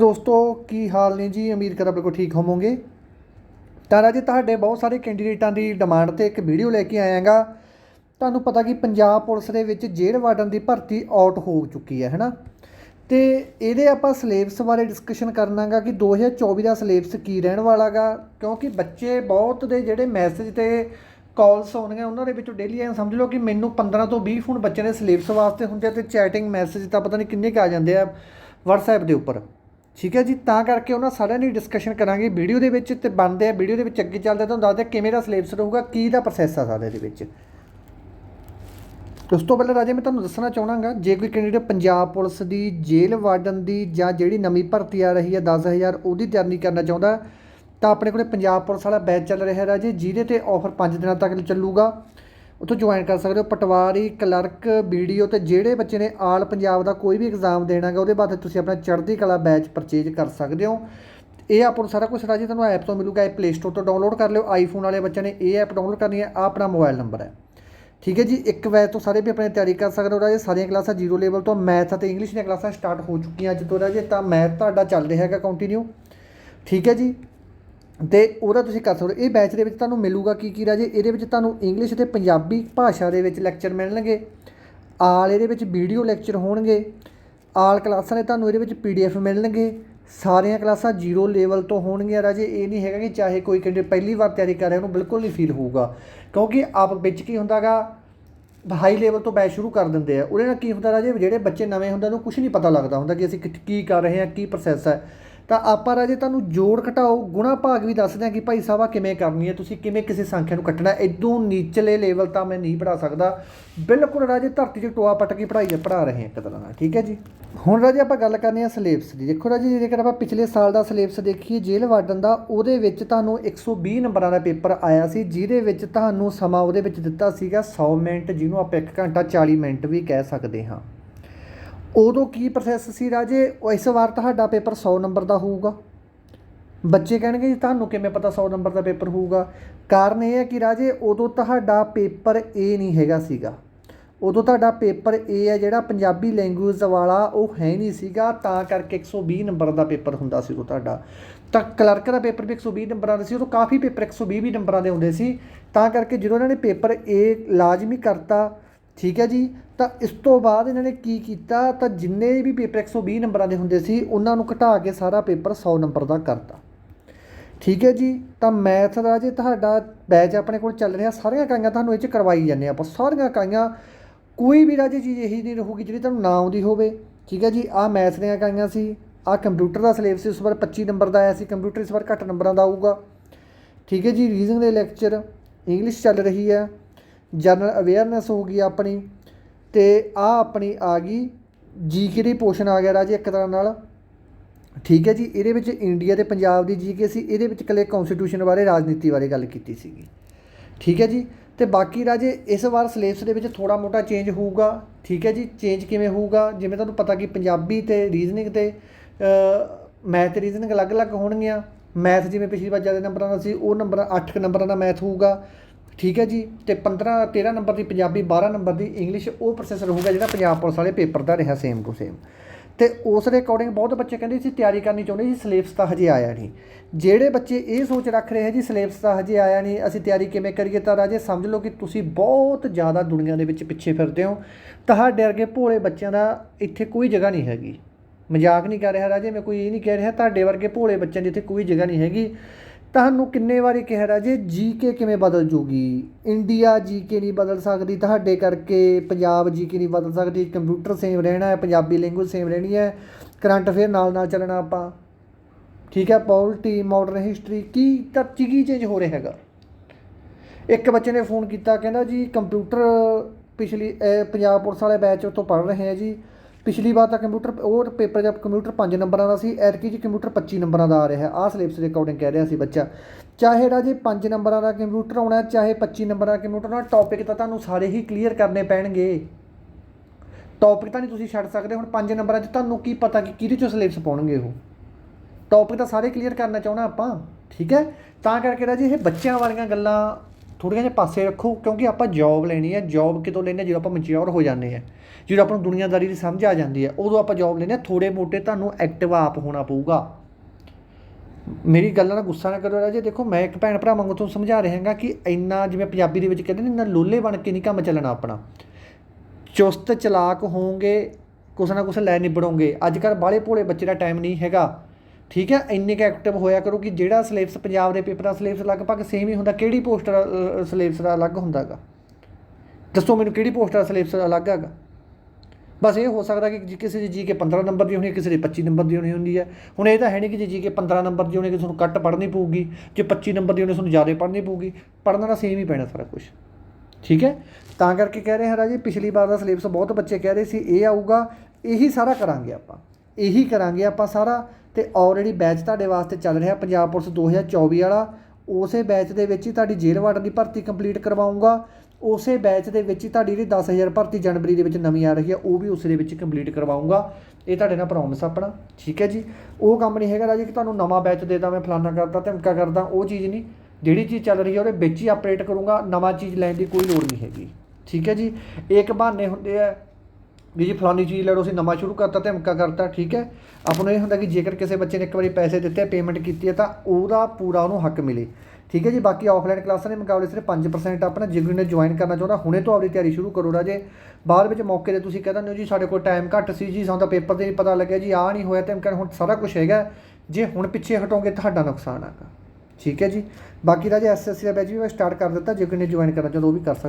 ਦੋਸਤੋ, ਕੀ ਹਾਲ ਨੇ ਜੀ? ਉਮੀਦ ਕਰਦਾ ਬਿਲਕੁਲ ਠੀਕ ਹੋਵੋਗੇ। ਤਾਂ ਰਾਜੇ, ਤੁਹਾਡੇ ਬਹੁਤ ਸਾਰੇ ਕੈਂਡੀਡੇਟਾਂ ਦੀ ਡਿਮਾਂਡ ਤੇ ਇੱਕ ਵੀਡੀਓ ਲੈ ਕੇ ਆਇਆਗਾ। ਤੁਹਾਨੂੰ ਪਤਾ ਕਿ ਪੰਜਾਬ ਪੁਲਿਸ ਦੇ ਵਿੱਚ ਜੇਲ੍ਹ ਵਾਰਡਨ ਦੀ ਭਰਤੀ ਆਊਟ ਹੋ ਚੁੱਕੀ ਹੈ, ਹੈਨਾ? ਤੇ ਇਹਦੇ ਆਪਾਂ ਸਿਲੇਬਸ ਬਾਰੇ ਡਿਸਕਸ਼ਨ ਕਰਨਾਗਾ ਕਿ 2024 ਦਾ ਸਿਲੇਬਸ ਕੀ ਰਹਿਣ ਵਾਲਾਗਾ, ਕਿਉਂਕਿ ਬੱਚੇ ਬਹੁਤ ਦੇ ਜਿਹੜੇ ਮੈਸੇਜ ਤੇ ਕਾਲਸ ਆਉਣਗੇ, ਉਹਨਾਂ ਦੇ ਵਿੱਚੋਂ ਡੇਲੀ ਐਂ ਸਮਝ ਲਓ ਕਿ ਮੈਨੂੰ 15 ਤੋਂ 20 ਫੋਨ ਬੱਚਿਆਂ ਦੇ ਸਿਲੇਬਸ ਵਾਸਤੇ ਹੁੰਦੇ ਆ ਤੇ ਚੈਟਿੰਗ ਮੈਸੇਜ ਤਾਂ ਪਤਾ ਨਹੀਂ ਕਿੰਨੇ ਕੁ ਆ ਜਾਂਦੇ ਆ WhatsApp ਦੇ ਉੱਪਰ। ਠੀਕ ਹੈ ਜੀ, ਤਾਂ ਕਰਕੇ ਉਹਨਾਂ ਸਾਰਿਆਂ ਦੀ ਡਿਸਕਸ਼ਨ ਕਰਾਂਗੇ ਵੀਡੀਓ ਦੇ ਵਿੱਚ ਤੇ ਬਣਦੇ ਆ, ਵੀਡੀਓ ਦੇ ਵਿੱਚ ਅੱਗੇ ਚੱਲਦੇ ਤੁਹਾਨੂੰ ਦੱਸਦੇ ਕਿਵੇਂ ਦਾ ਸਿਲੇਬਸ ਰਹੂਗਾ, ਕੀ ਦਾ ਪ੍ਰੋਸੈਸ ਆ ਸਾਰੇ ਦੇ ਵਿੱਚ। ਉਸ ਤੋਂ ਪਹਿਲਾਂ ਰਾਜੇ ਮੈਂ ਤੁਹਾਨੂੰ ਦੱਸਣਾ ਚਾਹਣਾਗਾ ਜੇ ਕੋਈ ਕੈਂਡੀਡੇਟ ਪੰਜਾਬ ਪੁਲਿਸ ਦੀ, ਜੇਲ੍ਹ ਵਾਰਡਨ ਦੀ ਜਾਂ ਜਿਹੜੀ ਨਵੀਂ ਭਰਤੀ ਆ ਰਹੀ ਹੈ 10000 ਉਹਦੀ ਤਿਆਰੀ ਕਰਨਾ ਚਾਹੁੰਦਾ, ਤਾਂ ਆਪਣੇ ਕੋਲੇ ਪੰਜਾਬ ਪੁਲਿਸ ਵਾਲਾ ਬੈਚ ਚੱਲ ਰਿਹਾ ਰਾਜੇ, ਜਿਹਦੇ ਤੇ ਆਫਰ 5 ਦਿਨਾਂ ਤੱਕ ਚੱਲੂਗਾ। ਉੱਥੋਂ ਜੁਆਇਨ ਕਰ ਸਕਦੇ ਹੋ। ਪਟਵਾਰੀ, ਕਲਰਕ ਵੀਡੀਓ ਤੇ ਜਿਹੜੇ ਬੱਚੇ ਨੇ ਆਲ ਪੰਜਾਬ ਦਾ ਕੋਈ ਵੀ ਐਗਜ਼ਾਮ ਦੇਣਾਗਾ ਉਹਦੇ ਬਾਅਦ ਤੁਸੀਂ ਆਪਣਾ ਚੜ੍ਹਦੀ ਕਲਾ ਬੈਚ ਪਰਚੇਜ ਕਰ ਸਕਦੇ ਹੋ। ਇਹ ਆਪਾਂ ਨੂੰ ਸਾਰਾ ਕੁਝ ਰਾਜੀ ਤੁਹਾਨੂੰ ਐਪ ਤੋਂ ਮਿਲੂਗਾ, ਇਹ ਪਲੇ ਸਟੋਰ ਤੋਂ ਡਾਊਨਲੋਡ ਕਰ ਲਿਓ। ਆਈਫੋਨ ਵਾਲੇ ਬੱਚਿਆਂ ਨੇ ਇਹ ਐਪ ਡਾਊਨਲੋਡ ਕਰਨੀ ਹੈ, ਆਹ ਆਪਣਾ ਮੋਬਾਈਲ ਨੰਬਰ ਹੈ। ਠੀਕ ਹੈ ਜੀ, ਇੱਕ ਵੈਜ ਤੋਂ ਸਾਰੇ ਵੀ ਆਪਣੀ ਤਿਆਰੀ ਕਰ ਸਕਦੇ ਹੋ ਰਾਜੇ। ਸਾਰੀਆਂ ਕਲਾਸਾਂ ਜ਼ੀਰੋ ਲੈਵਲ ਤੋਂ ਮੈਥ ਅਤੇ ਇੰਗਲਿਸ਼ ਦੀਆਂ ਕਲਾਸਾਂ ਸਟਾਰਟ ਹੋ ਚੁੱਕੀਆਂ ਅੱਜ ਤੋਂ ਰਾਜੇ, ਤਾਂ ਮੈਥ ਤੁਹਾਡਾ ਚੱਲ ਰਿਹਾ ਹੈਗਾ ਕੰਟੀਨਿਊ ਠੀਕ ਹੈ ਜੀ ਤੇ ਉਹਦਾ ਤੁਸੀਂ ਕਰ ਸਕਦੇ ਇਹ ਬੈਚ ਦੇ ਵਿੱਚ ਤੁਹਾਨੂੰ ਮਿਲੂਗਾ ਕੀ ਕੀ ਰਾਜੇ। ਇਹਦੇ ਵਿੱਚ ਤੁਹਾਨੂੰ ਇੰਗਲਿਸ਼ ਤੇ ਪੰਜਾਬੀ ਭਾਸ਼ਾ ਦੇ ਵਿੱਚ ਲੈਕਚਰ ਮਿਲਣਗੇ। ਆਲ ਇਹਦੇ ਵਿੱਚ ਵੀਡੀਓ ਲੈਕਚਰ ਹੋਣਗੇ। ਆਲ ਕਲਾਸਾਂ ਦੇ ਤੁਹਾਨੂੰ ਇਹਦੇ ਵਿੱਚ ਪੀਡੀਐਫ ਮਿਲਣਗੇ। ਸਾਰੀਆਂ ਕਲਾਸਾਂ ਜ਼ੀਰੋ ਲੈਵਲ ਤੋਂ ਹੋਣਗੀਆਂ ਰਾਜੇ। ਇਹ ਨਹੀਂ ਹੈਗਾ ਕਿ ਚਾਹੇ ਕੋਈ ਕਹਿੰਦੇ ਪਹਿਲੀ ਵਾਰ ਤਿਆਰੀ ਕਰ ਰਿਹਾ, ਉਹਨੂੰ ਬਿਲਕੁਲ ਨਹੀਂ ਫੀਲ ਹੋਊਗਾ। ਕਿਉਂਕਿ ਆਪ ਵਿੱਚ ਕੀ ਹੁੰਦਾਗਾ ਹਾਈ ਲੈਵਲ ਤੋਂ ਬੈਚ ਸ਼ੁਰੂ ਕਰ ਦਿੰਦੇ ਆ। ਉਹਦੇ ਨਾਲ ਕੀ ਹੁੰਦਾ ਰਾਜੇ? ਜਿਹੜੇ ਬੱਚੇ ਨਵੇਂ ਹੁੰਦੇ ਉਹਨੂੰ ਕੁਝ ਨਹੀਂ ਪਤਾ ਲੱਗਦਾ ਹੁੰਦਾ ਕਿ ਅਸੀਂ ਕਿ- ਕੀ ਕਰ ਰਹੇ ਹਾਂ, ਕੀ ਪ੍ਰੋਸੈਸ ਹੈ। ਤਾਂ ਆਪਾਂ ਰਾਜੇ ਤੁਹਾਨੂੰ ਜੋੜ ਘਟਾਓ, ਗੁਣਾ ਭਾਗ ਵੀ ਦੱਸਦੇ ਹਾਂ ਕਿ ਭਾਈ ਸਾਹਿਬ ਆ ਕਿਵੇਂ ਕਰਨੀ ਹੈ, ਤੁਸੀਂ ਕਿਵੇਂ ਕਿਸੇ ਸੰਖਿਆ ਨੂੰ ਕੱਟਣਾ ਇਦੋਂ ਨੀਚਲੇ ਲੈਵਲ ਤਾਂ ਮੈਂ ਨਹੀਂ ਪੜਾ ਸਕਦਾ। ਬਿਲਕੁਲ ਰਾਜੇ ਧਰਤੀ 'ਚ ਟੋਆ ਪੱਟ ਕੇ ਪੜਾਈ ਪੜਾ ਰਹੇ ਹਾਂ ਇੱਕ ਤਰ੍ਹਾਂ ਨਾਲ, ਠੀਕ ਹੈ ਜੀ? ਹੁਣ ਰਾਜੇ ਆਪਾਂ ਗੱਲ ਕਰਨੀ ਹੈ ਸਿਲੇਬਸ ਦੀ। ਦੇਖੋ ਰਾਜੇ, ਜੇਕਰ ਆਪਾਂ ਪਿਛਲੇ ਸਾਲ ਦਾ ਸਿਲੇਬਸ ਦੇਖੀਏ, ਜੇਲ੍ਹ ਵਾਰਡਨ ਦਾ, ਉਹਦੇ ਵਿੱਚ ਤੁਹਾਨੂੰ 120 ਨੰਬਰਾਂ ਦਾ ਪੇਪਰ ਆਇਆ ਸੀ, ਜਿਹਦੇ ਵਿੱਚ ਤੁਹਾਨੂੰ ਸਮਾਂ ਉਹਦੇ ਵਿੱਚ ਦਿੱਤਾ ਸੀਗਾ 100 ਮਿੰਟ, ਜਿਹਨੂੰ ਆਪਾਂ 1 ਘੰਟਾ 40 ਮਿੰਟ ਵੀ ਕਹਿ ਸਕਦੇ ਹਾਂ। ਉਦੋਂ ਕੀ ਪ੍ਰੋਸੈਸ ਸੀ ਰਾਜੇ? ਇਸ ਵਾਰ ਤੁਹਾਡਾ ਪੇਪਰ 100 ਨੰਬਰ ਦਾ ਹੋਊਗਾ। ਬੱਚੇ ਕਹਿਣਗੇ ਜੀ, ਤੁਹਾਨੂੰ ਕਿਵੇਂ ਪਤਾ 100 ਨੰਬਰ ਦਾ ਪੇਪਰ ਹੋਊਗਾ? ਕਾਰਨ ਇਹ ਹੈ ਕਿ ਰਾਜੇ, ਉਦੋਂ ਤੁਹਾਡਾ ਪੇਪਰ A ਨਹੀਂ ਹੈਗਾ ਸੀਗਾ। ਉਦੋਂ ਤੁਹਾਡਾ ਪੇਪਰ A ਹੈ ਜਿਹੜਾ ਪੰਜਾਬੀ ਲੈਂਗੁਏਜ ਵਾਲਾ, ਉਹ ਹੈ ਨਹੀਂ ਸੀਗਾ। ਤਾਂ ਕਰਕੇ 120 ਨੰਬਰ ਦਾ ਪੇਪਰ ਹੁੰਦਾ ਸੀ ਉਹ ਤੁਹਾਡਾ। ਤਾਂ ਕਲਰਕ ਦਾ ਪੇਪਰ ਵੀ 120 ਨੰਬਰਾਂ ਦਾ ਸੀ। ਉਦੋਂ ਕਾਫੀ ਪੇਪਰ 120 ਵੀ ਨੰਬਰਾਂ ਦੇ ਹੁੰਦੇ ਸੀ। ਤਾਂ ਕਰਕੇ ਜਦੋਂ ਇਹਨਾਂ ਨੇ ਪੇਪਰ A ਲਾਜ਼ਮੀ ਕਰਤਾ ਠੀਕ ਹੈ ਜੀ? ਤਾਂ ਇਸ ਤੋਂ ਬਾਅਦ ਇਹਨਾਂ ਨੇ ਕੀ ਕੀਤਾ? ਤਾਂ ਜਿੰਨੇ ਵੀ ਪੇਪਰ 120 ਨੰਬਰਾਂ ਦੇ ਹੁੰਦੇ ਸੀ, ਉਹਨਾਂ ਨੂੰ ਘਟਾ ਕੇ ਸਾਰਾ ਪੇਪਰ 100 ਨੰਬਰ ਦਾ ਕਰਤਾ। ਠੀਕ ਹੈ ਜੀ? ਤਾਂ ਮੈਥ ਦਾ ਜੇ ਤੁਹਾਡਾ ਬੈਚ ਆਪਣੇ ਕੋਲ ਚੱਲ ਰਿਹਾ, ਸਾਰੀਆਂ ਇਕਾਈਆਂ ਤੁਹਾਨੂੰ ਇਹ ਚ ਕਰਵਾਈ ਜਾਂਦੇ ਆਪਾਂ। ਸਾਰੀਆਂ ਇਕਾਈਆਂ, ਕੋਈ ਵੀ ਰਾਜੇ ਚੀਜ਼ ਇਹੀ ਨਹੀਂ ਰਹੂਗੀ ਜਿਹੜੀ ਤੁਹਾਨੂੰ ਨਾ ਆਉਂਦੀ ਹੋਵੇ। ਠੀਕ ਹੈ ਜੀ? ਆਹ ਮੈਥ ਦੀਆਂ ਇਕਾਈਆਂ ਸੀ, ਆਹ ਕੰਪਿਊਟਰ ਦਾ ਸਿਲੇਬਸ ਇਸ ਵਾਰ 25 ਨੰਬਰ ਦਾ ਆਇਆ ਸੀ। ਕੰਪਿਊਟਰ ਇਸ ਵਾਰ ਘੱਟ ਨੰਬਰਾਂ ਦਾ ਆਊਗਾ। ਠੀਕ ਹੈ ਜੀ? ਰੀਜ਼ਨਿੰਗ ਦੇ ਲੈਕਚਰ ਇੰਗਲਿਸ਼ ਚੱਲ ਰਹੀ ਹੈ। ਜਨਰਲ ਅਵੇਅਰਨੈਸ ਹੋ ਗਈ ਆਪਣੀ ਤੇ ਆ ਆਪਣੀ ਆ ਗਈ ਜੀਕੇ ਦੀ ਪੋਸ਼ਨ ਆ ਗਿਆ ਰਾਜੇ ਇੱਕ ਤਰ੍ਹਾਂ ਨਾਲ। ਠੀਕ ਹੈ ਜੀ, ਇਹਦੇ ਵਿੱਚ ਇੰਡੀਆ ਤੇ ਪੰਜਾਬ ਦੀ ਜੀਕੇ ਸੀ, ਇਹਦੇ ਵਿੱਚ ਇਕੱਲੇ ਕਨਸਟੀਟਿਊਸ਼ਨ ਬਾਰੇ, ਰਾਜਨੀਤੀ ਬਾਰੇ ਗੱਲ ਕੀਤੀ ਸੀਗੀ। ਠੀਕ ਹੈ ਜੀ, ਤੇ ਬਾਕੀ ਰਾਜੇ ਇਸ ਵਾਰ ਸਿਲੇਬਸ ਦੇ ਵਿੱਚ ਥੋੜਾ ਮੋਟਾ ਚੇਂਜ ਹੋਊਗਾ। ਠੀਕ ਹੈ ਜੀ ਚੇਂਜ ਕਿਵੇਂ ਹੋਊਗਾ? ਜਿਵੇਂ ਤੁਹਾਨੂੰ ਪਤਾ ਕਿ ਪੰਜਾਬੀ ਤੇ ਰੀਜ਼ਨਿੰਗ ਤੇ ਮੈਥ ਰੀਜ਼ਨਿੰਗ ਅਲੱਗ-ਅਲੱਗ ਹੋਣਗੀਆਂ। ਮੈਥ ਜਿਵੇਂ ਪਿਛਲੀ ਵਾਰ ਜ਼ਿਆਦਾ ਨੰਬਰਾਂ ਦਾ ਸੀ, ਉਹ ਨੰਬਰ 8 ਨੰਬਰਾਂ ਦਾ ਮੈਥ ਹੋਊਗਾ। ਠੀਕ ਹੈ ਜੀ, ਤੇ 15 13 ਨੰਬਰ ਦੀ ਪੰਜਾਬੀ 12 ਨੰਬਰ ਦੀ ਇੰਗਲਿਸ਼ ਉਹ ਪ੍ਰੋਸੈਸ ਰਹੂਗਾ ਜਿਹੜਾ ਪੰਜਾਬ ਪੁਲਿਸ ਵਾਲੇ ਪੇਪਰ ਦਾ ਰਿਹਾ ਸੇਮ ਟੂ ਸੇਮ ਤੇ ਉਸ ਦੇ ਅਕੋਰਡਿੰਗ ਬਹੁਤ ਬੱਚੇ ਕਹਿੰਦੇ ਸੀ, ਤਿਆਰੀ ਕਰਨੀ ਚਾਹੁੰਦੇ ਜੀ ਸਿਲੇਬਸ ਤਾਂ ਹਜੇ ਆਇਆ ਨਹੀਂ। ਜਿਹੜੇ ਬੱਚੇ ਇਹ ਸੋਚ ਰੱਖ ਰਹੇ ਹੈ ਜੀ ਸਿਲੇਬਸ ਤਾਂ ਹਜੇ ਆਇਆ ਨਹੀਂ, ਅਸੀਂ ਤਿਆਰੀ ਕਿਵੇਂ ਕਰੀਏ? ਤਾਂ ਰਾਜੇ ਸਮਝ ਲਓ ਕਿ ਤੁਸੀਂ ਬਹੁਤ ਜ਼ਿਆਦਾ ਦੁਨੀਆ ਦੇ ਵਿੱਚ ਪਿੱਛੇ ਫਿਰਦੇ ਹੋ। ਤੁਹਾਡੇ ਵਰਗੇ ਭੋਲੇ ਬੱਚਿਆਂ ਦਾ ਇੱਥੇ ਕੋਈ ਜਗ੍ਹਾ ਨਹੀਂ ਹੈਗੀ। ਮਜ਼ਾਕ ਨਹੀਂ ਕਰ ਰਿਹਾ ਰਾਜੇ, ਮੈਂ ਕੋਈ ਇਹ ਨਹੀਂ ਕਹਿ ਰਿਹਾ, ਤੁਹਾਡੇ ਵਰਗੇ ਭੋਲੇ ਬੱਚਿਆਂ ਦੀ ਇੱਥੇ ਕੋਈ ਜਗ੍ਹਾ ਨਹੀਂ ਹੈਗੀ। ਤੁਹਾਨੂੰ ਕਿੰਨੇ ਵਾਰੀ ਕਿਹਾ ਰਾਜੇ ਜੀਕੇ ਕਿਵੇਂ ਬਦਲ ਜੂਗੀ? ਇੰਡੀਆ ਜੀਕੇ ਨਹੀਂ ਬਦਲ ਸਕਦੀ, ਤੁਹਾਡੇ ਕਰਕੇ ਪੰਜਾਬ ਜੀਕੇ ਨਹੀਂ ਬਦਲ ਸਕਦੀ, ਕੰਪਿਊਟਰ ਸੇਮ ਰਹਿਣਾ ਹੈ, ਪੰਜਾਬੀ ਲੈਂਗੁਏਜ ਸੇਮ ਰਹਿਣੀ ਹੈ, ਕਰੰਟ ਅਫੇਅਰ ਨਾਲ ਨਾਲ ਚੱਲਣਾ ਆਪਾਂ। ਠੀਕ ਹੈ, ਪੋਲਿਟੀ ਮਾਡਰਨ ਹਿਸਟਰੀ ਕੀ ਤਾਂ ਕੀ ਚੇਂਜ ਹੋ ਰਿਹਾ ਹੈਗਾ? ਇੱਕ ਬੱਚੇ ਨੇ ਫੋਨ ਕੀਤਾ, ਕਹਿੰਦਾ ਜੀ, ਕੰਪਿਊਟਰ ਪਿਛਲੀ ਪੰਜਾਬ ਪੁਲਿਸ ਵਾਲੇ ਬੈਚ ਤੋਂ ਪੜ੍ਹ ਰਹੇ ਹਾਂ ਜੀ। ਪਿਛਲੀ ਵਾਰ ਤਾਂ ਕੰਪਿਊਟਰ, ਉਹ ਪੇਪਰ ਜਦ ਕੰਪਿਊਟਰ 5 ਨੰਬਰਾਂ ਦਾ ਸੀ, ਐਤਕੀ ਜੀ ਕੰਪਿਊਟਰ 25 ਨੰਬਰਾਂ ਦਾ ਆ ਰਿਹਾ, ਆਹ ਸਿਲੇਬਸ ਦੇ ਅਕੋਰਡਿੰਗ ਕਹਿ ਰਿਹਾ ਸੀ ਬੱਚਾ। ਚਾਹੇ ਰਾਜੇ 5 ਨੰਬਰਾਂ ਦਾ ਕੰਪਿਊਟਰ ਆਉਣਾ, ਚਾਹੇ 25 ਨੰਬਰਾਂ ਦਾ ਕੰਪਿਊਟਰ ਆਉਣਾ ਟੌਪਿਕ ਤਾਂ ਤੁਹਾਨੂੰ ਸਾਰੇ ਹੀ ਕਲੀਅਰ ਕਰਨੇ ਪੈਣਗੇ। ਟੌਪਿਕ ਤਾਂ ਨਹੀਂ ਤੁਸੀਂ ਛੱਡ ਸਕਦੇ, ਹੁਣ 5 ਨੰਬਰਾਂ 'ਚ ਤੁਹਾਨੂੰ ਕੀ ਪਤਾ ਕਿ ਕਿਹਦੇ 'ਚੋਂ ਸਿਲੇਬਸ ਪਾਉਣਗੇ ਉਹ? ਟੌਪਿਕ ਤਾਂ ਸਾਰੇ ਕਲੀਅਰ ਕਰਨਾ ਚਾਹਣਾ ਆਪਾਂ, ਠੀਕ ਹੈ? ਤਾਂ ਕਰਕੇ ਰਾਜੇ ਇਹ ਬੱਚਿਆਂ ਵਾਲੀਆਂ ਗੱਲਾਂ ਥੋੜ੍ਹੀਆਂ ਜਿਹਾ ਪਾਸੇ ਰੱਖੋ, ਕਿਉਂਕਿ ਆਪਾਂ ਜੌਬ ਲੈਣੀ ਹੈ ਜੌਬ ਕਿਤੋਂ ਲੈਣੀ ਹੈ, ਜਦੋਂ ਆਪਾਂ ਮੈਚਿਓਰ ਹੋ ਜਾਂਦੇ ਆ ਜਦੋਂ ਆਪਾਂ ਨੂੰ ਦੁਨੀਆਦਾਰੀ ਦੀ ਸਮਝ ਆ ਜਾਂਦੀ ਹੈ, ਉਦੋਂ ਆਪਾਂ ਜੌਬ ਲੈਣੀ ਹੈ ਥੋੜੇ ਮੋਟੇ ਤੁਹਾਨੂੰ ਐਕਟਿਵ ਆਪ ਹੋਣਾ ਪਊਗਾ। ਮੇਰੀ ਗੱਲ ਨਾਲ ਗੁੱਸਾ ਨਾ ਕਰੋ ਰਾਜੇ, ਦੇਖੋ ਮੈਂ ਇੱਕ ਭੈਣ ਭਰਾ ਵਾਂਗੂ ਤੁਹਾਨੂੰ ਸਮਝਾ ਰਿਹਾ ਹਾਂਗਾ ਕਿ ਇੰਨਾ ਜਿਵੇਂ ਪੰਜਾਬੀ ਦੇ ਵਿੱਚ ਕਹਿੰਦੇ ਨੇ, ਇੰਨਾ ਲੋਲੇ ਬਣ ਕੇ ਨਹੀਂ ਕੰਮ ਚੱਲਣਾ ਆਪਣਾ। ਚੁਸਤ ਚਲਾਕ ਹੋਵੋਗੇ, ਕੁਛ ਨਾ ਕੁਛ ਲੈ ਨਿਬੜੋਗੇ। ਅੱਜ ਕੱਲ੍ਹ ਬਾਹਲੇ ਭੋਲੇ ਬੱਚੇ ਦਾ ਟਾਈਮ ਨਹੀਂ ਹੈਗਾ। ਠੀਕ ਹੈ? ਇੰਨੇ ਕੁ ਐਕਟਿਵ ਹੋਇਆ ਕਰੋ ਕਿ ਜਿਹੜਾ ਸਿਲੇਬਸ ਪੰਜਾਬ ਦੇ ਪੇਪਰਾਂ ਸਿਲੇਬਸ ਲਗਭਗ ਸੇਮ ਹੀ ਹੁੰਦਾ, ਕਿਹੜੀ ਪੋਸਟ ਸਿਲੇਬਸ ਦਾ ਅਲੱਗ ਹੁੰਦਾਗਾ ਦੱਸੋ ਮੈਨੂੰ ਕਿਹੜੀ ਪੋਸਟ ਦਾ ਸਿਲੇਬਸ ਅਲੱਗ ਹੈਗਾ? ਬਸ ਇਹ ਹੋ ਸਕਦਾ ਕਿ ਜੀ ਕਿਸੇ ਦੀ ਜੀ ਕੇ 15 ਨੰਬਰ ਦੀ ਹੋਣੀ ਹੈ, ਕਿਸੇ ਦੀ 25 ਨੰਬਰ ਦੀ ਹੋਣੀ ਹੁੰਦੀ ਹੈ। ਹੁਣ ਇਹ ਤਾਂ ਹੈ ਨਹੀਂ ਕਿ ਜੇ ਜੀ ਕੇ 15 ਨੰਬਰ ਦੀ ਹੋਣੀ ਕਿ ਤੁਹਾਨੂੰ ਘੱਟ ਪੜ੍ਹਨੀ ਪਊਗੀ, ਜੇ 25 ਨੰਬਰ ਦੀ ਹੋਣੀ ਤੁਹਾਨੂੰ ਜ਼ਿਆਦਾ ਪੜ੍ਹਨੀ ਪਊਗੀ। ਪੜ੍ਹਨਾ ਤਾਂ ਸੇਮ ਹੀ ਪੈਣਾ ਸਾਰਾ ਕੁਝ ਠੀਕ ਹੈ? ਤਾਂ ਕਰਕੇ ਕਹਿ ਰਹੇ ਹਾਂ ਰਾਜੇ, ਪਿਛਲੀ ਵਾਰ ਦਾ ਸਿਲੇਬਸ ਬਹੁਤ ਬੱਚੇ ਕਹਿ ਰਹੇ ਸੀ, ਇਹ ਆਊਗਾ, ਇਹੀ ਸਾਰਾ ਕਰਾਂਗੇ ਆਪਾਂ। ਇਹੀ ਕਰਾਂਗੇ ਆਪਾਂ ਸਾਰਾ। ਤੇ ਆਲਰੇਡੀ ਬੈਚ ਤੁਹਾਡੇ ਵਾਸਤੇ ਚੱਲ ਰਿਹਾ ਪੰਜਾਬ ਪੁਲਿਸ 2024 ਵਾਲਾ, ਉਸੇ ਬੈਚ ਦੇ ਵਿੱਚ ਹੀ ਤੁਹਾਡੀ ਜੇਲ੍ਹ ਵਾਰਡਨ ਦੀ ਭਰਤੀ ਕੰਪਲੀਟ ਕਰਵਾਉਂਗਾ। ਉਸੇ ਬੈਚ ਦੇ ਵਿੱਚ ਹੀ ਤੁਹਾਡੀ ਜਿਹੜੀ 10000 ਭਰਤੀ ਜਨਵਰੀ ਦੇ ਵਿੱਚ ਨਵੀਂ ਆ ਰਹੀ ਹੈ, ਉਹ ਵੀ ਉਸੇ ਦੇ ਵਿੱਚ ਕੰਪਲੀਟ ਕਰਵਾਉਂਗਾ। ਇਹ ਤੁਹਾਡੇ ਨਾਲ ਪ੍ਰੋਮਿਸ ਆਪਣਾ, ਠੀਕ ਹੈ ਜੀ? ਉਹ ਕੰਮ ਨਹੀਂ ਹੈਗਾ ਰਾਜੀ ਕਿ ਤੁਹਾਨੂੰ ਨਵਾਂ ਬੈਚ ਦੇ ਦਾਂ ਮੈਂ ਫਲਾਨਾ ਕਰਦਾ, ਧਮਕਾ ਕਰਦਾ, ਉਹ ਚੀਜ਼ ਨਹੀਂ। ਜਿਹੜੀ ਚੀਜ਼ ਚੱਲ ਰਹੀ ਹੈ, ਉਹਦੇ ਵਿੱਚ ਹੀ ਆਪਰੇਟ ਕਰੂੰਗਾ, ਨਵਾਂ ਚੀਜ਼ ਲੈਣ ਦੀ ਕੋਈ ਲੋੜ ਨਹੀਂ ਹੈਗੀ। ਠੀਕ ਹੈ ਜੀ? ਇੱਕ ਬਹਾਨੇ ਹੁੰਦੇ ਆ ਵੀ ਜੀ ਫਲਾਨੀ ਚੀਜ਼ ਲੈ ਲਓ, ਅਸੀਂ ਨਵਾਂ ਸ਼ੁਰੂ ਕਰਤਾ, ਧਮਕਾ ਕਰਤਾ, ਠੀਕ ਹੈ। ਆਪਾਂ ਨੂੰ ਇਹ ਹੁੰਦਾ ਕਿ ਜੇਕਰ ਕਿਸੇ ਬੱਚੇ ਨੇ ਇੱਕ ਵਾਰੀ ਪੈਸੇ ਦਿੱਤੇ ਪੇਮੈਂਟ ਕੀਤੀ ਹੈ, ਤਾਂ ਉਹਦਾ ਪੂਰਾ ਉਹਨੂੰ ਹੱਕ ਮਿਲੇ। ਠੀਕ ਹੈ ਜੀ, ਬਾਕੀ ਆਫਲਾਈਨ ਕਲਾਸਾਂ ਦੇ ਮੁਕਾਬਲੇ ਸਿਰਫ 5% ਆਪਣਾ, ਜੇ ਨੇ ਜੁਆਇਨ ਕਰਨਾ ਚਾਹੁੰਦਾ, ਹੁਣੇ ਤੋਂ ਆਪਣੀ ਤਿਆਰੀ ਸ਼ੁਰੂ ਕਰੋ ਰਾਜੇ। ਬਾਅਦ ਵਿੱਚ ਮੌਕੇ ਤੇ ਤੁਸੀਂ ਕਹਿ ਦਿੰਦੇ ਹੋ ਜੀ, ਸਾਡੇ ਕੋਲ ਟਾਈਮ ਘੱਟ ਸੀ ਜੀ, ਸਾਨੂੰ ਤਾਂ ਪੇਪਰ 'ਤੇ ਨਹੀਂ ਪਤਾ ਲੱਗਿਆ ਜੀ, ਆਹ ਨਹੀਂ ਹੋਇਆ, ਧਮਕਾ, ਹੁਣ ਸਾਰਾ ਕੁਝ ਹੈਗਾ। ਜੇ ਹੁਣ ਪਿੱਛੇ ਹਟੋਗੇ, ਤੁਹਾਡਾ ਨੁਕਸਾਨ ਆਗਾ ਠੀਕ ਹੈ ਜੀ, ਬਾਕੀ ਰਾਜੇ ਐਸਐਸਸੀ ਦਾ ਬੈਚ ਵੀ ਮੈਂ ਸਟਾਰਟ ਕਰ ਦਿੱਤਾ, ਜੇ ਨੇ ਜੁਆਇਨ ਕਰਨਾ ਚਾਹੁੰਦਾ, ਉਹ ਵੀ ਕਰ ਸਕਦਾ।